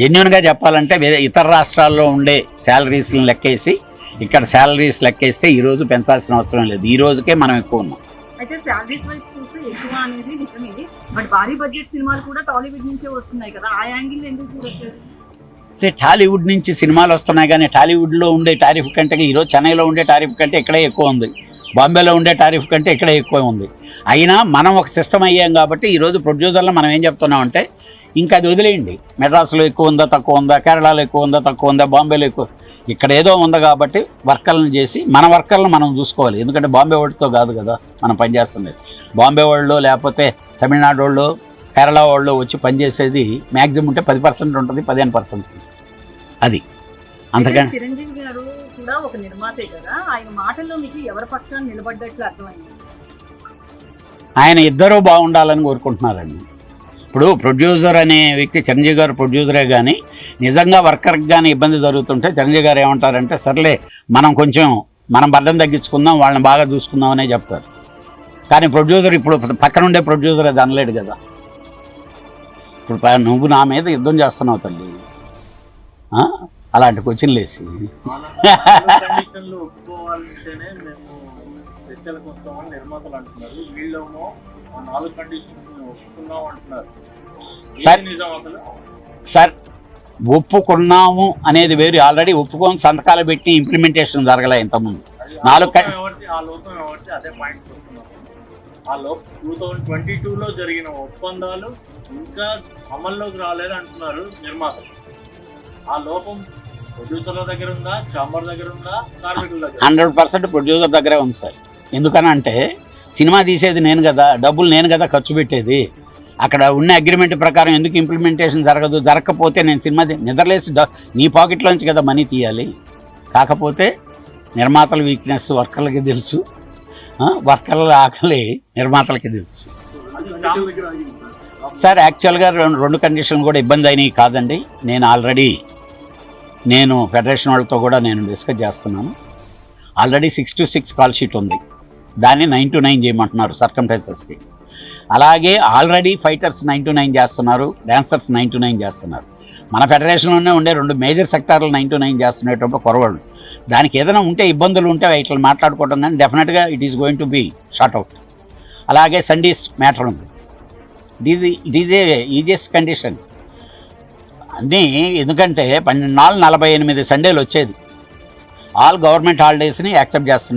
జెన్యున్గా చెప్పాలంటే ఇతర రాష్ట్రాల్లో ఉండే శాలరీస్ని లెక్కేసి ఇక్కడ శాలరీస్ లెక్కేస్తే ఈరోజు పెంచాల్సిన అవసరం లేదు. ఈ రోజుకే మనం ఎక్కువ ఉన్నాం. అయితే శాలరీస్ వైజ్ చూస్తే ఎక్కువ అనేది నిజమే. బట్ భారీ బడ్జెట్ సినిమాలు కూడా టాలీవుడ్ నుంచే వస్తున్నాయి కదా. ఆ యాంగిల్ ఎందుకు చూడట్లేదు? టాలీవుడ్ నుంచి సినిమాలు వస్తున్నాయి కానీ టాలీవుడ్లో ఉండే టారిఫ్ కంటే ఈరోజు చెన్నైలో ఉండే టారిఫ్ కంటే ఇక్కడే ఎక్కువ ఉంది. బాంబేలో ఉండే టారిఫ్ కంటే ఇక్కడే ఎక్కువ ఉంది. అయినా మనం ఒక సిస్టమ్ అయ్యాం కాబట్టి ఈరోజు ప్రొడ్యూసర్లో మనం ఏం చెప్తున్నామంటే ఇంకా అది వదిలేయండి. మెడ్రాస్లో ఎక్కువ ఉందా తక్కువ ఉందా కేరళలో ఎక్కువ ఉందా తక్కువ ఉందా బాంబేలో ఎక్కువ ఇక్కడ ఏదో ఉంది కాబట్టి వర్కర్లను చేసి మన వర్కర్లను మనం చూసుకోవాలి. ఎందుకంటే బాంబే వాళ్ళతో కాదు కదా మనం పనిచేస్తుంది బాంబే వాళ్ళు లేకపోతే తమిళనాడు వాళ్ళు కేరళ వాళ్ళు వచ్చి పనిచేసేది మ్యాక్సిమం ఉంటే పది పర్సెంట్ ఉంటుంది పదిహేను పర్సెంట్ అది. అంతకని చిరంజీవి గారు కూడా ఒక నిర్మాతే కదా. ఆయన మాటల్లో మీకు ఎవరి పక్షాన్ని నిలబడ్డట్లు అర్థమైంది? ఆయన ఇద్దరూ బాగుండాలని కోరుకుంటున్నారండి. ఇప్పుడు ప్రొడ్యూసర్ అనే వ్యక్తి చిరంజీవి గారు ప్రొడ్యూసరే కానీ నిజంగా వర్కర్కి కానీ ఇబ్బంది జరుగుతుంటే చిరంజీవి గారు ఏమంటారంటే సర్లే మనం కొంచెం మనం బద్దం తగ్గించుకుందాం వాళ్ళని బాగా చూసుకుందాం అనే చెప్తారు. కానీ ప్రొడ్యూసర్ ఇప్పుడు పక్కన ఉండే ప్రొడ్యూసర్ అది అనలేడు కదా. ఇప్పుడు నువ్వు నా మీద యుద్ధం చేస్తున్నావు తల్లి? అలాంటి క్వశ్చన్ లేసి. సార్- ఒప్పుకున్నాము అనేది వేరు. ఆల్రెడీ ఒప్పుకొని సంతకాలు పెట్టి ఇంప్లిమెంటేషన్ జరగలే ఇంతకుముందు. నాలుగు టూ థౌజండ్ ట్వంటీ టూలో జరిగిన ఒప్పందాలు ఇంకా అమల్లోకి రాలేదు అంటున్నారు నిర్మాతలు. ఆ లోపం ప్రొడ్యూసర్ల దగ్గర ఉందా? చాంబర్ దగ్గర ఉందా? కార్మికుల దగ్గర హండ్రెడ్ పర్సెంట్ ప్రొడ్యూసర్ దగ్గరే ఉంది సార్. ఎందుకనంటే సినిమా తీసేది నేను కదా డబ్బులు నేను కదా ఖర్చు పెట్టేది. అక్కడ ఉన్న అగ్రిమెంట్ ప్రకారం ఎందుకు ఇంప్లిమెంటేషన్ జరగదు? జరగకపోతే నేను సినిమా నిద్రలేసి నీ పాకెట్లోంచి కదా మనీ తీయాలి. కాకపోతే నిర్మాతల వీక్నెస్ వర్కర్లకి తెలుసు. వర్కర్ల ఆకలి నిర్మాతలకి తెలుసు. సార్ యాక్చువల్గా రెండు రెండు కండిషన్లు కూడా ఇబ్బంది అయినాయి కాదండి. నేను ఆల్రెడీ నేను ఫెడరేషన్ వాళ్ళతో కూడా నేను డిస్కస్ చేస్తున్నాను. Already six to six call sheet ఉంది. దాన్ని నైన్ టు నైన్ చేయమంటున్నారు సర్కంటెన్సెస్కి అలాగే already fighters nine to nine చేస్తున్నారు డ్యాన్సర్స్ నైన్ టు నైన్ చేస్తున్నారు. మన ఫెడరేషన్లోనే ఉండే రెండు మేజర్ సెక్టార్లు నైన్ టు నైన్ చేస్తున్నటువంటి కొరవాళ్ళు దానికి ఏదైనా ఉంటే ఇబ్బందులు ఉంటే ఇట్లా మాట్లాడుకోవడం కానీ డెఫినెట్గా it is going to be sort out అలాగే సండీస్ మ్యాటర్ ఉంది. It is it a easiest condition అన్నీ ఎందుకంటే పన్నెండు నాలుగు నలభై ఎనిమిది సండేలు వచ్చేది. ఆల్ గవర్నమెంట్ హాలిడేస్ని యాక్సెప్ట్ చేస్తున్నారు.